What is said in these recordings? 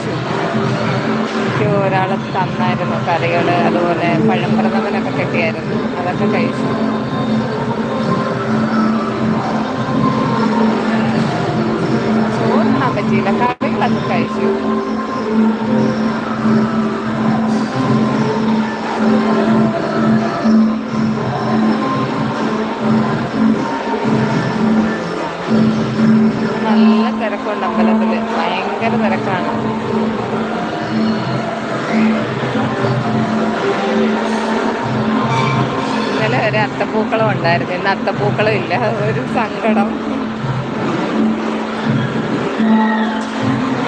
കഴിച്ചു എനിക്ക് ഒരാൾ തന്നായിരുന്നു. കറികൾ അതുപോലെ പഴം പ്രഥമനൊക്കെ കിട്ടിയായിരുന്നു. അതൊക്കെ കഴിച്ചു. ചോറിനാൻ പറ്റിയില്ല. കറികളൊക്കെ കഴിച്ചു. നല്ല തിരക്കുണ്ട് അമ്പലത്തിൽ ഭയങ്കര തിരക്കാണ്. ഇന്നലെ ഒരു അത്തപ്പൂക്കളം ഉണ്ടായിരുന്നു. ഇന്ന് അത്തപ്പൂക്കളം ഇല്ല. ഒരു സങ്കടം.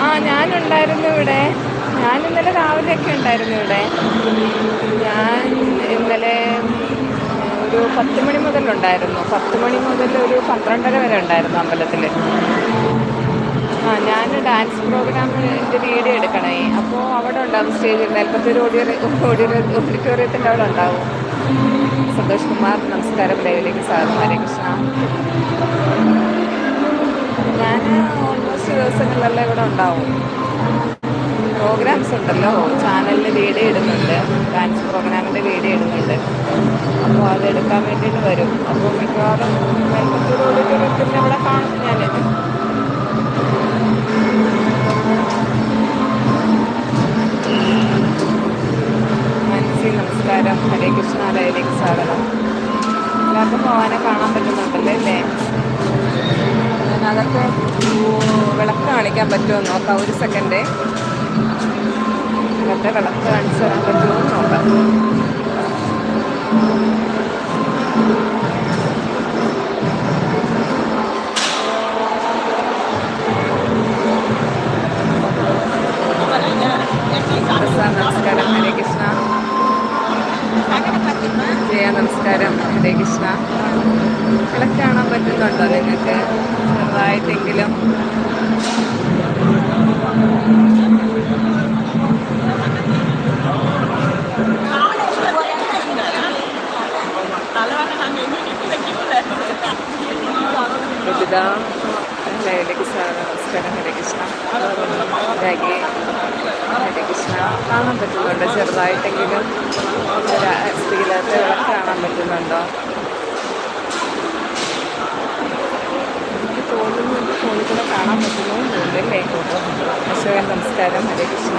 ആ ഞാനുണ്ടായിരുന്നു ഇവിടെ. ഞാൻ ഇന്നലെ രാവിലെയൊക്കെ ഉണ്ടായിരുന്നു ഇവിടെ. ഞാൻ ഇന്നലെ ഒരു പത്ത് മണി മുതലുണ്ടായിരുന്നു പത്ത് മണി മുതൽ ഒരു പന്ത്രണ്ടര വരെ ഉണ്ടായിരുന്നു അമ്പലത്തിൽ ആ ഞാൻ ഡാൻസ് പ്രോഗ്രാമിന്റെ വീഡിയോ എടുക്കണേ. അപ്പോൾ അവിടെ ഉണ്ടാവും സ്റ്റേജിൽ നെൽപ്പത്തൂർ ഓഡിയോ ഓഡിറ്റോറിയത്തിന്റെ അവിടെ ഉണ്ടാവും. സന്തോഷ് കുമാർ നമസ്കാരം. ലൈവിലേക്ക് സ്വാഗതം. ഹരേ കൃഷ്ണ. ഞാൻ ഓൾമോസ്റ്റ് ദിവസങ്ങളിലെല്ലാം ഇവിടെ ഉണ്ടാവും. പ്രോഗ്രാംസ് ഉണ്ടല്ലോ. ചാനലിൽ വീഡിയോ ഇടുന്നുണ്ട്. ഡാൻസ് പ്രോഗ്രാമിന്റെ വീഡിയോ ഇടുന്നുണ്ട്. അപ്പോൾ അത് എടുക്കാൻ വേണ്ടിയിട്ട് വരും. അപ്പോൾ മിക്കവാറും ഓഡിറ്റോറിയത്തിന്റെ അവിടെ കാണും ഞാൻ നമസ്കാരം ഹരേ കൃഷ്ണ ലയിലേക്ക് സ്വാഗതം എല്ലാവർക്കും ഭവാനെ കാണാൻ പറ്റുന്നുണ്ടല്ലോ അല്ലേ? അതൊക്കെ വിളക്ക് കാണിക്കാൻ പറ്റുമോ നോക്കാം. ഒരു സെക്കൻഡ് ഇന്നത്തെ വിളക്ക് കാണിച്ചു തരാൻ പറ്റുമോ നോക്കാം. നമസ്കാരം. ഹരേ കൃഷ്ണ. ജയ നമസ്കാരം. ഹരേ കൃഷ്ണ. വിളക്ക് കാണാൻ പറ്റുന്നുണ്ടോ നിങ്ങൾക്ക്? ചെറുതായിട്ടെങ്കിലും. ലൈലേക്ക് സ്വാഗതം നമസ്കാരം. ഹരേ കൃഷ്ണ. ഹരേ കൃഷ്ണ കാണാൻ പറ്റുന്നുണ്ടോ? ചെറുതായിട്ടെങ്കിലും സ്ത്രീലത്തെ വിളക്ക് കാണാൻ പറ്റുന്നുണ്ടോ? എനിക്ക് തോന്നുന്നു എന്റെ ഫോണിൽ കാണാൻ പറ്റുന്നു തോന്നുന്നല്ലേ? അശോകൻ നമസ്കാരം. ഹരേ കൃഷ്ണ.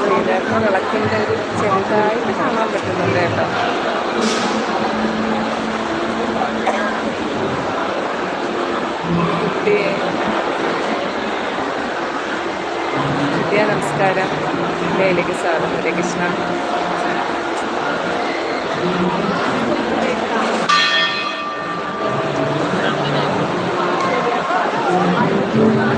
ശ്രീധർമ്മ വിളക്കിന്റെ ഒരു ചെറുതായിട്ട് കാണാൻ പറ്റുന്നുണ്ട് കുട്ടി വിദ്യാ നമസ്കാരം ലേലേക്ക് സ്വാഗതം ഹരേ കൃഷ്ണ വിശേഷം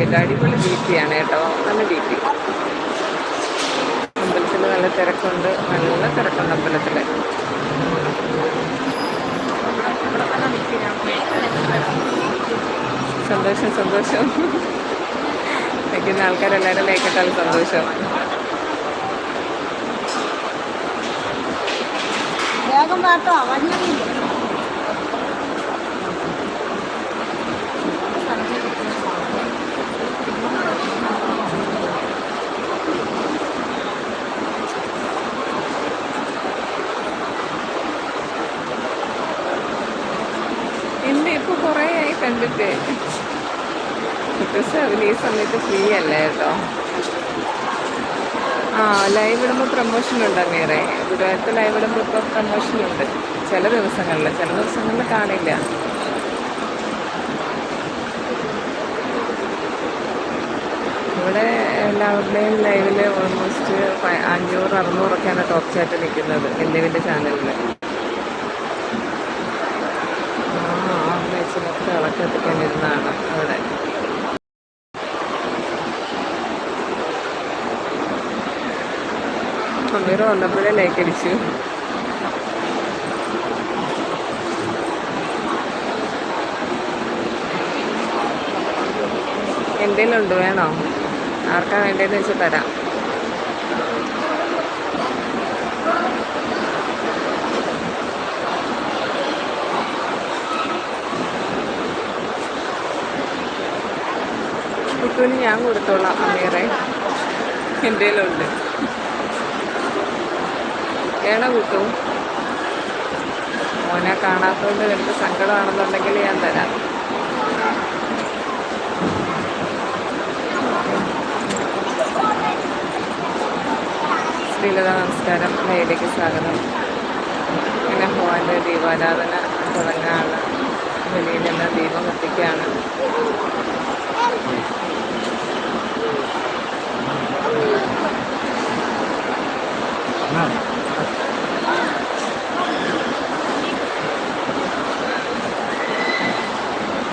മാറ്റിയല്ലോ അടിപൊളി ആണ് കേട്ടോ. നല്ല പി അമ്പലത്തിൽ നല്ല തിരക്കുണ്ട്. നല്ല തിരക്കുണ്ട് അമ്പലത്തിൽ സന്തോഷം സന്തോഷം. നിൽക്കുന്ന ആൾക്കാരെല്ലാവരും ലൈക്കിട്ടാൽ സന്തോഷം. വേഗം പാട്ടോ വണ്ടിയില്ല ഇപ്പോൾ കുറേ ആയി കണ്ടിട്ട്. ബിക്കോസ് അതിന് ഈ സമയത്ത് ഫ്രീ അല്ല കേട്ടോ. ആ ലൈവ് ഇടുമ്പോൾ പ്രൊമോഷൻ ഉണ്ട് അങ്ങേറെ ഗുരുവായൂരത്ത് ലൈവ് ഇടുമ്പോൾ ഇപ്പോൾ പ്രൊമോഷൻ ഉണ്ട്. ചില ദിവസങ്ങളിൽ ചില ദിവസങ്ങളിൽ കാണില്ല. ഇവിടെ എല്ലാവരുടെയും ലൈവിൽ ഓൾമോസ്റ്റ് അഞ്ഞൂറ് അറുന്നൂറൊക്കെയാണ് ടോപ്പ് ചാറ്റ് നിൽക്കുന്നത് എന്റെ ചാനലിൽ ആ അമ്മച്ചിനൊക്കെ ഇളക്കത്തിക്കൊണ്ടിരുന്നതാണ് അവിടെ. അമ്മീർ വന്നപ്പോഴേ ലൈക്ക് അടിച്ചു. എന്തേലുണ്ട് വേണോ? ആർക്കാ വേണ്ടതെന്ന് വെച്ചാൽ തരാം. കുട്ടുവിന് ഞാൻ കൊടുത്തോളാം അമീറെ. എന്തേലുണ്ട് വേണോ കൂട്ടും. മോനെ കാണാത്തതുകൊണ്ട് എനിക്ക് സങ്കടമാണെന്നുണ്ടെങ്കിൽ ഞാൻ തരാം. ശ്രീലത നമസ്കാരം. ലൈലേക്ക് സ്വാഗതം. പിന്നെ ഭഗവാന്റെ ദീപാരാധന തുടങ്ങാണ് വെളിയിൽ നിന്ന് ദീപം കത്തിക്കുകയാണ്.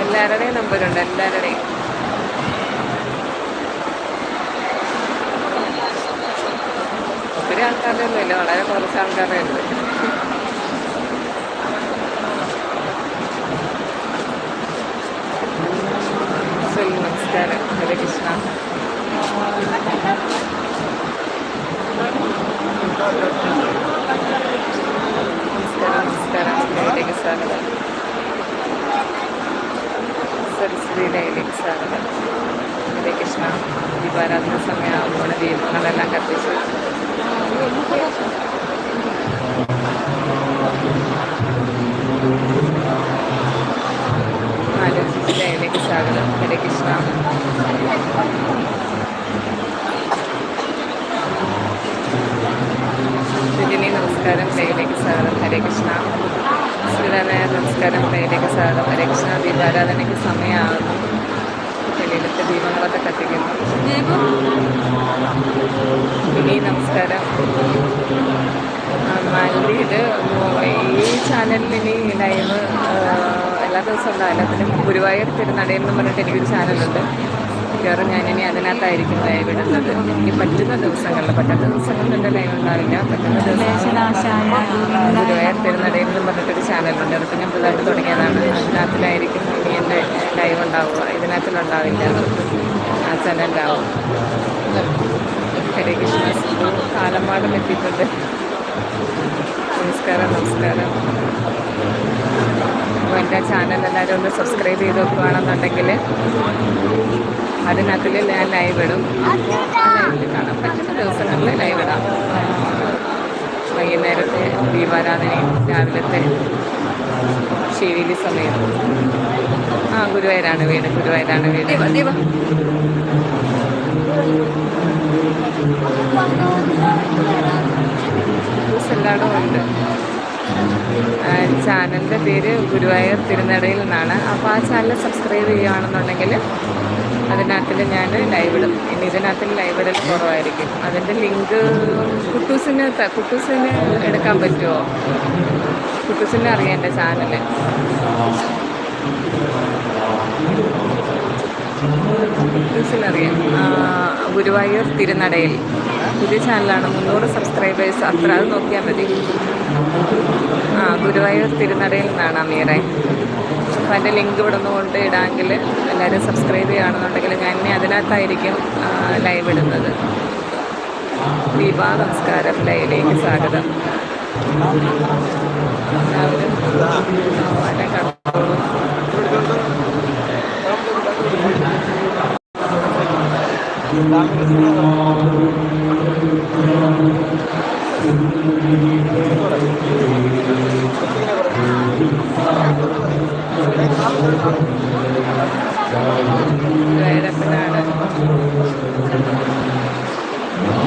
എല്ലാവരുടെയും നമ്പറുണ്ട് എല്ലാവരുടെയും ഒത്തിരി ആൾക്കാരുടെ ഒന്നുമില്ല വളരെ കുറച്ച് ആൾക്കാരുടെ ഉണ്ട് നമസ്കാരം. ഹരേ കൃഷ്ണ. സ്വാഗതം. സരസ്വതി ലൈവിലേക്ക് സ്വാഗതം. ഹരേ കൃഷ്ണ. ദീപാരാധന സമയമാകുമ്പോൾ ദീപങ്ങളെല്ലാം കത്തിച്ചു. ആലോചിച്ച് ലൈവിലേക്ക് സ്വാഗതം. ഹരേ കൃഷ്ണ. നമസ്കാരം. ലൈവിലേക്ക് സ്വാഗതം ഹരേ കൃഷ്ണ. ശ്രീനാരായ നമസ്കാരം. ലൈവിലേക്ക് സ്വാഗതം ഹരേ കൃഷ്ണ. ദീപാരാധനയ്ക്ക് സമയമാകുന്നു. വെളിയിലത്തെ ദീപങ്ങളൊക്കെ കത്തിക്കുന്നു. ഇനി നമസ്കാരം. ആ, മല്ലി ഇത് ഈ ചാനലിൽ ഇനി ലൈവ് എല്ലാ ദിവസവും ഉണ്ടാവില്ല. പിന്നെ ഗുരുവായൂർ തിരുനടയെന്ന് പറഞ്ഞിട്ട് എനിക്കൊരു ചാനലുണ്ട്. മിക്കവാറും ഞാനിനി അതിനകത്തായിരിക്കും ലൈവ് ഇടുന്നത്. എനിക്ക് പറ്റുന്ന ദിവസങ്ങളിൽ പറ്റാത്ത ദിവസങ്ങളിൽ എന്റെ ലൈവ് ഉണ്ടാവില്ല. പറ്റുന്ന ദിവസം ഗുരുവായൂർ തിരുനടയിൽ എന്ന് പറഞ്ഞിട്ടൊരു ചാനലുണ്ട് അതൊക്കെ ഞാൻ പുതുതായിട്ട് തുടങ്ങിയതാണ്. അതിനകത്തിലായിരിക്കും ഇനി എന്റെ ലൈവ് ഉണ്ടാവുക. ഇതിനകത്തിലുണ്ടാവില്ല. ആ ചാനലിലാവും ഹരേ കൃഷ്ണ. കാലം കാലമാടം എത്തിയിട്ടുണ്ട്. നമസ്കാരം നമസ്കാരം. അപ്പോൾ എന്റെ ചാനൽ എല്ലാവരും ഒന്ന് സബ്സ്ക്രൈബ് ചെയ്ത് വെക്കുകയാണെന്നുണ്ടെങ്കിൽ അതിനകത്തിൽ ഞാൻ ലൈവ് ഇടും. കാണാൻ പറ്റുന്ന ദിവസങ്ങളിൽ ലൈവ് ഇടാം. വൈകുന്നേരത്തെ ദീപാരാധനയും രാവിലത്തെ ശിവേലി സമയം ആ ഗുരുവായൂരാണ് വീട് ഗുരുവായൂരാണ് വീട്. ദീപ ജ്യൂസ് എല്ലായിടും ഉണ്ട് ചാനലിന്റെ പേര് ഗുരുവായൂർ തിരുനടയിൽ നിന്നാണ്. അപ്പോൾ ആ ചാനൽ സബ്സ്ക്രൈബ് ചെയ്യുകയാണെന്നുണ്ടെങ്കിൽ അതിനകത്തിൽ ഞാൻ ലൈവ് ഇടും. ഇനി ഇതിനകത്തിൽ ലൈവ് ഇടൽ കുറവായിരിക്കും. അതിന്റെ ലിങ്ക് കുട്ടൂസിന് കുട്ടൂസിന് എടുക്കാൻ പറ്റുമോ കുട്ടൂസിന് അറിയാം എന്റെ ചാനൽ കുട്ടൂസിനറിയാം ഗുരുവായൂർ തിരുനടയിൽ. പുതിയ ചാനലാണ്. മുന്നൂറ് സബ്സ്ക്രൈബേഴ്സ് അത്ര അത് നോക്കിയാൽ മതി. ആ ഗുരുവായൂർ തിരുനടയിൽ നിന്നാണ് അമീറെ. അപ്പം എന്റെ ലിങ്ക് ഇവിടെ നിന്ന് കൊണ്ട് ഇടാമെങ്കിൽ എല്ലാവരും സബ്സ്ക്രൈബ് ചെയ്യുകയാണെന്നുണ്ടെങ്കിൽ ഞാൻ ഇനി അതിനകത്തായിരിക്കും ലൈവ് ഇടുന്നത്. ദീപാ നമസ്കാരം ലൈവിലേക്ക് സ്വാഗതം. എല്ലാവരും കണ്ടോളൂ ഗുരുവായൂരപ്പനാണ്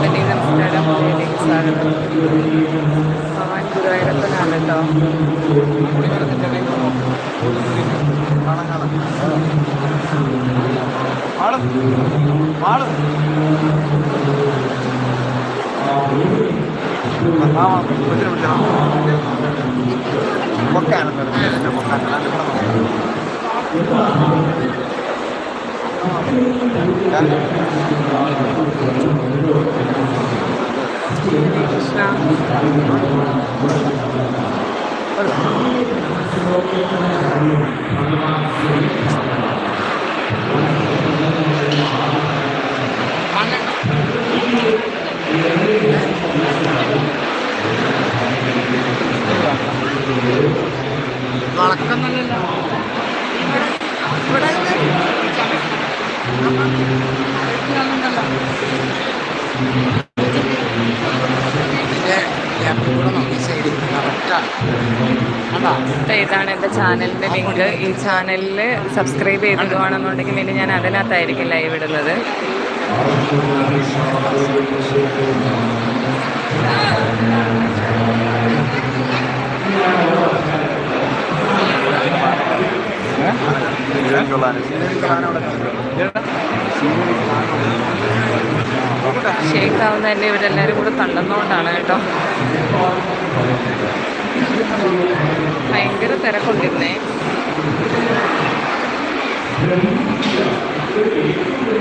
പിന്നെ നമസ്കാരം ലൈവിലേക്ക് സ്വാഗതം ഭഗവാൻ ഗുരുവായൂരപ്പനാണ് കേട്ടോ കൃഷ്ണ അപ്പോൾ ഇതാണ് എന്റെ ചാനലിന്റെ ലിങ്ക് ഈ ചാനലിൽ സബ്സ്ക്രൈബ് ചെയ്തിടുവാണെന്നുണ്ടെങ്കിൽ ഇനി ഞാൻ അതിനകത്തായിരിക്കും ലൈവ് ഇടുന്നത്. ഷേക്ക് ആവുന്ന തന്നെ ഇവരെല്ലാവരും കൂടെ തള്ളുന്നതുകൊണ്ടാണ് കേട്ടോ. ഭയങ്കര തിരക്കൊണ്ടിരുന്നേ.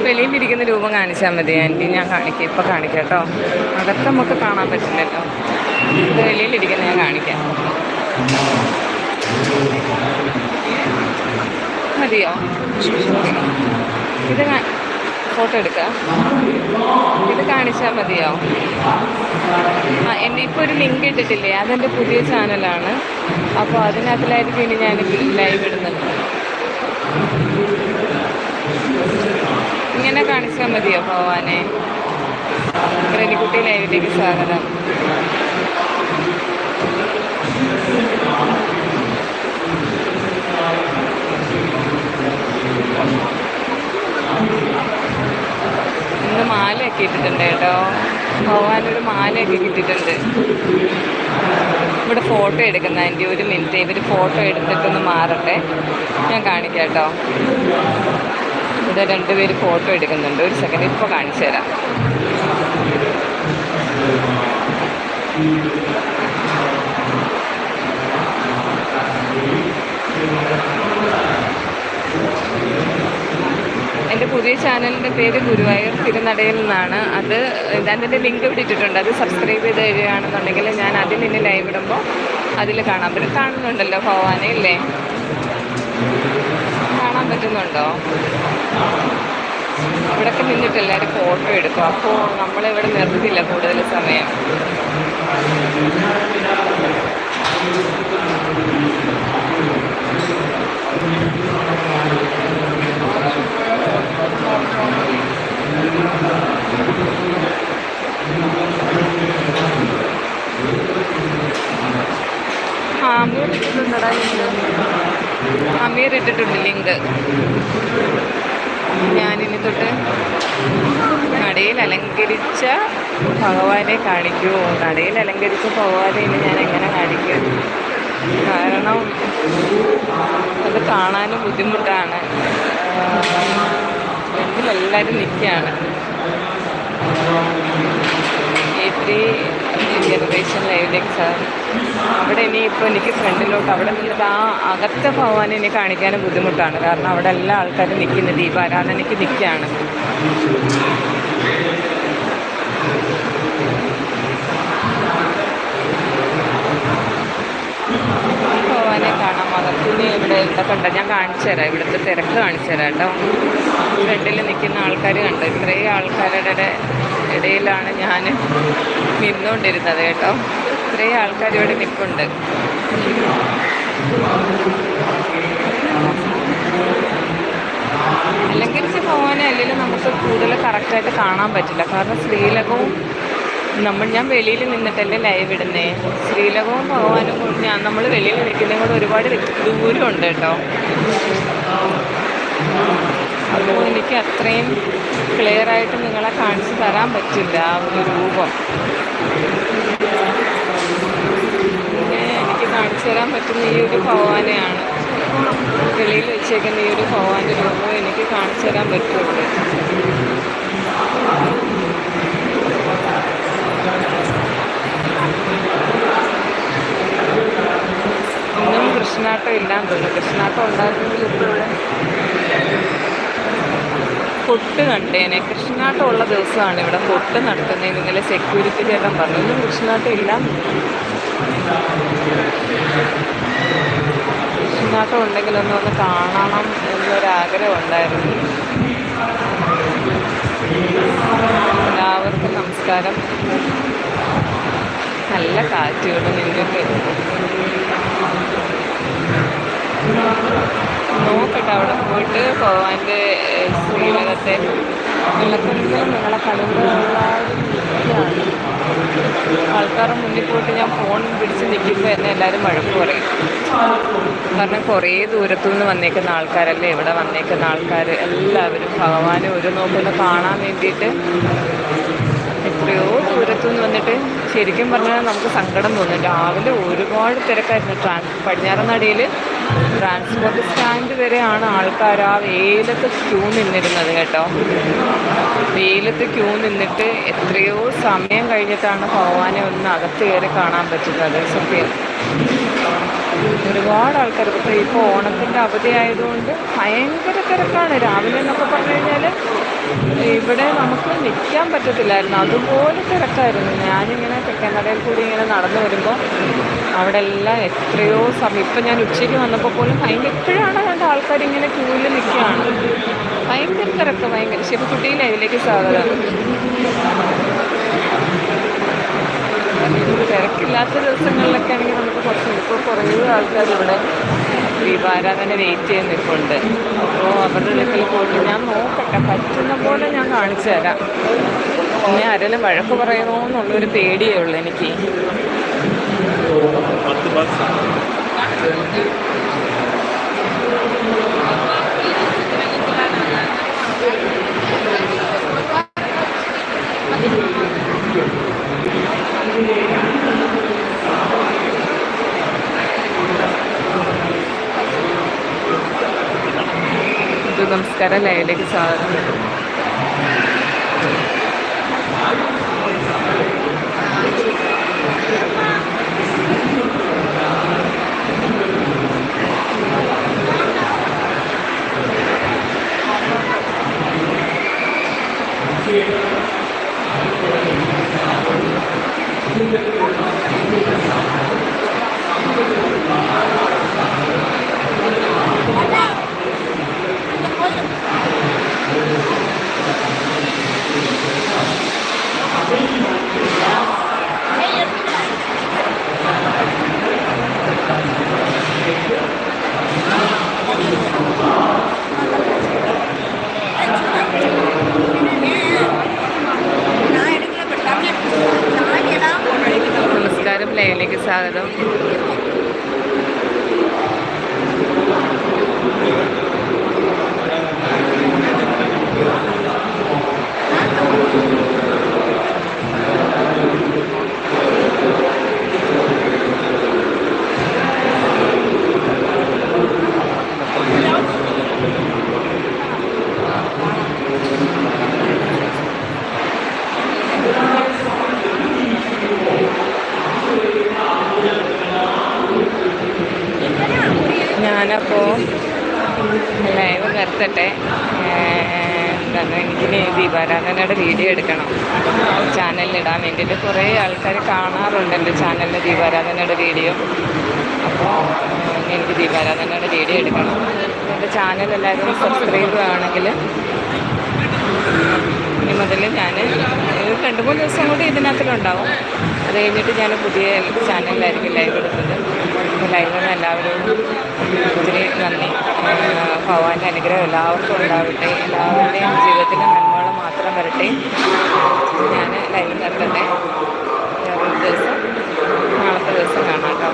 വെളിയിലിരിക്കുന്ന രൂപം കാണിച്ചാൽ മതി ആന്റി. ഞാൻ കാണിക്കാം ഇപ്പം കാണിക്കാം കേട്ടോ. അകത്ത് നമുക്ക് കാണാൻ പറ്റില്ലല്ലോ. വെളിയിലിരിക്കുന്ന ഞാൻ കാണിക്കാം. മതിയോ? ഇത് ഫോട്ടോ എടുക്കാം. ഇത് കാണിച്ചാൽ മതിയോ? ആ എന്റെ ഇപ്പോൾ ഒരു ലിങ്ക് ഇട്ടിട്ടില്ലേ? അതെന്റെ പുതിയ ചാനലാണ് അപ്പോൾ അതിനകത്തിലായിരിക്കും ഇനി ഞാൻ ലൈവ് ഇടുന്നത്. ഇങ്ങനെ കാണിച്ചാൽ മതിയോ ഭഗവാനെ? റെനിക്കുട്ടി ലൈവിലേക്ക് സ്വാഗതം. മാലയൊക്കെ ഇട്ടിട്ടുണ്ട് കേട്ടോ. ഭഗവാനൊരു മാലയൊക്കെ കിട്ടിയിട്ടുണ്ട്. ഇവിടെ ഫോട്ടോ എടുക്കുന്ന ഒരു മിനിറ്റ് ഇവർ ഫോട്ടോ എടുത്തിട്ടൊന്ന് മാറട്ടെ. ഞാൻ കാണിക്കാം കേട്ടോ. ഇവിടെ രണ്ടുപേര് ഫോട്ടോ എടുക്കുന്നുണ്ട്. ഒരു സെക്കൻഡ് ഇപ്പോൾ കാണിച്ചു തരാം പുതിയ ചാനലിന്റെ പേര് ഗുരുവായൂർ തിരുനടയിൽ നിന്നാണ്. അത് അതിന്റെ ലിങ്ക് വിട്ടിട്ടുണ്ട് അത് സബ്സ്ക്രൈബ് ചെയ്ത് തരികയാണെന്നുണ്ടെങ്കിൽ ഞാൻ അതിൽ നിന്ന് ലൈവ് ഇടുമ്പോൾ അതിൽ കാണാൻ പറ്റും. കാണുന്നുണ്ടല്ലോ ഭവാനെ ഇല്ലേ? കാണാൻ പറ്റുന്നുണ്ടോ? ഇവിടൊക്കെ നിന്നിട്ട് എല്ലാവരും ഫോട്ടോ എടുക്കും. അപ്പോൾ നമ്മളിവിടെ നിർത്തില്ല കൂടുതൽ സമയം. ആ ഇട്ടിട്ടുണ്ട് ലിങ്ക്. ഞാനിനി തൊട്ട് നടയിൽ അലങ്കരിച്ച ഭഗവാനെ കാണിക്കുമോ നടയിൽ അലങ്കരിച്ച ഭഗവാനെ ഇനി ഞാൻ എങ്ങനെ കാണിക്കും? കാരണം അത് കാണാനും ബുദ്ധിമുട്ടാണ്. ഫ്രണ്ടിലെല്ലാവരും നിൽക്കുകയാണ്. എ ജനറേഷൻ ലൈവിലേക്ക് സാർ അവിടെ ഇനിയിപ്പോൾ എനിക്ക് ഫ്രണ്ടിലോട്ട് അവിടെ നിന്നിട്ട് ആ അകത്ത് പോകാൻ എന്നെ കാണിക്കാനും ബുദ്ധിമുട്ടാണ്. കാരണം അവിടെ എല്ലാ ആൾക്കാരും നിൽക്കുന്ന ദീപാരാധനയ്ക്ക് നിൽക്കുകയാണ് ഭഗവാനെ ഇവിടെ ഇവിടെ കണ്ട ഞാൻ കാണിച്ചു തരാം. ഇവിടുത്തെ തിരക്ക് കാണിച്ചു തരാം കേട്ടോ. ഫ്രണ്ടിൽ നിൽക്കുന്ന ആൾക്കാർ കണ്ട്? ഇത്രയും ആൾക്കാരുടെ ഇടയിലാണ് ഞാൻ നിന്നുകൊണ്ടിരുന്നത് കേട്ടോ. ഇത്രയും ആൾക്കാർ ഇവിടെ നിൽപ്പുണ്ട്. അല്ലെങ്കിൽ പോകാനേ അല്ലെങ്കിൽ നമുക്ക് കൂടുതൽ കറക്റ്റായിട്ട് കാണാൻ പറ്റില്ല. കാരണം ശ്രീലകവും നമ്മൾ ഞാൻ വെളിയിൽ നിന്നിട്ടല്ലേ ലൈവ് ഇടുന്നേ? ശ്രീലകവും ഭഗവാനും കൂടി ഞാൻ നമ്മൾ വെളിയിൽ നിൽക്കുന്നതും കൂടെ ഒരുപാട് ദൂരമുണ്ട് കേട്ടോ. അപ്പോൾ എനിക്ക് അത്രയും ക്ലിയർ ആയിട്ട് നിങ്ങളെ കാണിച്ചു തരാൻ പറ്റില്ല ആ ഒരു രൂപം. പിന്നെ എനിക്ക് കാണിച്ചു തരാൻ പറ്റുന്ന ഈ ഒരു ഭഗവാനെയാണ്. വെളിയിൽ വെച്ചേക്കുന്ന ഈ ഒരു ഭഗവാന്റെ രൂപം എനിക്ക് കാണിച്ചു തരാൻ പറ്റുള്ളൂ. കൃഷ്ണാട്ടം ഇല്ലാന്ന് തോന്നുന്നു. കൃഷ്ണാട്ടം ഉണ്ടായിരുന്നെങ്കിൽ ഇപ്പോഴും കൊട്ട് കണ്ടേനെ കൃഷ്ണാട്ടം ഉള്ള ദിവസമാണ് ഇവിടെ കൊട്ട് നടത്തുന്നത് ഇന്നലെ സെക്യൂരിറ്റി ചേട്ടൻ പറഞ്ഞു. ഇന്നും കൃഷ്ണാട്ടം ഇല്ല കൃഷ്ണാട്ടം ഉണ്ടെങ്കിൽ ഒന്ന് ഒന്ന് കാണണം എന്നൊരാഗ്രഹം ഉണ്ടായിരുന്നു. എല്ലാവർക്കും നമസ്കാരം. നല്ല കാറ്റുകളും നിന്നിട്ട് നോക്കട്ടെ അവിടെ പോയിട്ട് ഭഗവാന്റെ നിങ്ങളെ കടുവകളാണ് ആൾക്കാരുടെ മുന്നിൽ പോയിട്ട് ഞാൻ ഫോൺ പിടിച്ച് നിൽക്കുമ്പോൾ എന്നെ എല്ലാവരും വഴക്ക് പറയും. കാരണം കുറേ ദൂരത്തു നിന്ന് വന്നേക്കുന്ന ആൾക്കാരല്ലേ ഇവിടെ വന്നേക്കുന്ന ആൾക്കാർ എല്ലാവരും ഭഗവാനെ ഒരു നോക്കുന്ന കാണാൻ വേണ്ടിയിട്ട് എത്രയോ ദൂരത്തു നിന്ന് വന്നിട്ട് ശരിക്കും പറഞ്ഞാൽ നമുക്ക് സങ്കടം തോന്നും രാവിലെ ഒരുപാട് തിരക്കായിരുന്നു. ട്രാൻ പടിഞ്ഞാറനടിയിൽ ട്രാൻസ്പോർട്ട് സ്റ്റാൻഡ് വരെയാണ് ആൾക്കാർ ആ വെയിലത്ത് ക്യൂ നിന്നിരുന്നത് കേട്ടോ. വെയിലത്ത് ക്യൂ നിന്നിട്ട് എത്രയോ സമയം കഴിഞ്ഞിട്ടാണ് ഭഗവാനെ ഒന്ന് അകത്ത് കയറി കാണാൻ പറ്റുന്നത്. സത്യം. ഒരുപാട് ആൾക്കാർ ഇപ്പോൾ ഇപ്പോൾ ഓണത്തിന്റെ അവധി ആയതുകൊണ്ട് ഭയങ്കര തിരക്കാണ്. രാവിലെ എന്നൊക്കെ പറഞ്ഞു കഴിഞ്ഞാൽ ഇവിടെ നമുക്ക് നിൽക്കാൻ പറ്റത്തില്ലായിരുന്നു. അതുപോലെ തിരക്കായിരുന്നു. ഞാനിങ്ങനെ തെക്കേനടയിൽ കൂടി ഇങ്ങനെ നടന്നു വരുമ്പോൾ അവിടെ എല്ലാം എത്രയോ സമയം. ഇപ്പം ഞാൻ ഉച്ചയ്ക്ക് വന്നപ്പോൾ പോലും ഭയങ്കര എപ്പോഴാണ് കണ്ട ആൾക്കാർ ഇങ്ങനെ ക്യൂവിൽ നിൽക്കുകയാണ് ഭയങ്കര തിരക്ക് ഭയങ്കര. ശിവക്കുട്ടി ലൈവിലേക്ക് സ്വാഗതം. തിരക്കില്ലാത്ത ദിവസങ്ങളിലൊക്കെ ആണെങ്കിൽ നമുക്ക് കുറച്ച് ഇപ്പോൾ കുറേ ആൾക്കാർ ഇവിടെ ദീപാരാധന വെയിറ്റ് ചെയ്ത് നിൽപ്പുണ്ട്. അപ്പോൾ അവരുടെ അടുക്കൽ പോയിട്ട് ഞാൻ നോക്കട്ടെ പറ്റുന്ന പോലെ ഞാൻ കാണിച്ചു തരാം. പിന്നെ ആരെങ്കിലും വഴക്ക് പറയണോ എന്നുള്ളൊരു പേടിയേ ഉള്ളൂ എനിക്ക്. നമസ്കാരം ലൈവിലേക്ക് സ്വാഗതം ലൈവിലേക്ക് സ്വാഗതം നിർത്തട്ടെ ഏഹ്, എന്താണ് എനിക്കിനി ദീപാരാധനയുടെ വീഡിയോ എടുക്കണം. ചാനലിൽ ഇടാൻ വേണ്ടിയിട്ട് കുറേ ആൾക്കാർ കാണാറുണ്ട് എന്റെ ചാനലിൽ ദീപാരാധനയുടെ വീഡിയോ. അപ്പോൾ എനിക്ക് ദീപാരാധനയുടെ വീഡിയോ എടുക്കണം. എന്റെ ചാനൽ എല്ലാവരും സബ്സ്ക്രൈബ് ആണെങ്കിൽ ഇനി മുതൽ ഞാൻ രണ്ട് മൂന്ന് ദിവസം കൂടി ഇതിനകത്തിലുണ്ടാവും. അത് കഴിഞ്ഞിട്ട് ഞാൻ പുതിയ ചാനലിലായിരിക്കും ലൈവ് എടുത്തത്. ലൈവിന് എല്ലാവരോടും ഒത്തിരി നന്ദി. ഭഗവാന്റെ അനുഗ്രഹം എല്ലാവർക്കും ഉണ്ടാവട്ടെ. എല്ലാവരുടെയും ജീവിതത്തിൽ നന്മകൾ ചിത്രം വരട്ടെ. ഞാൻ ലൈവിൽ നിർത്തട്ടെ. വേറൊരു ദിവസം നാളത്തെ ദിവസം കാണാം കേട്ടോ.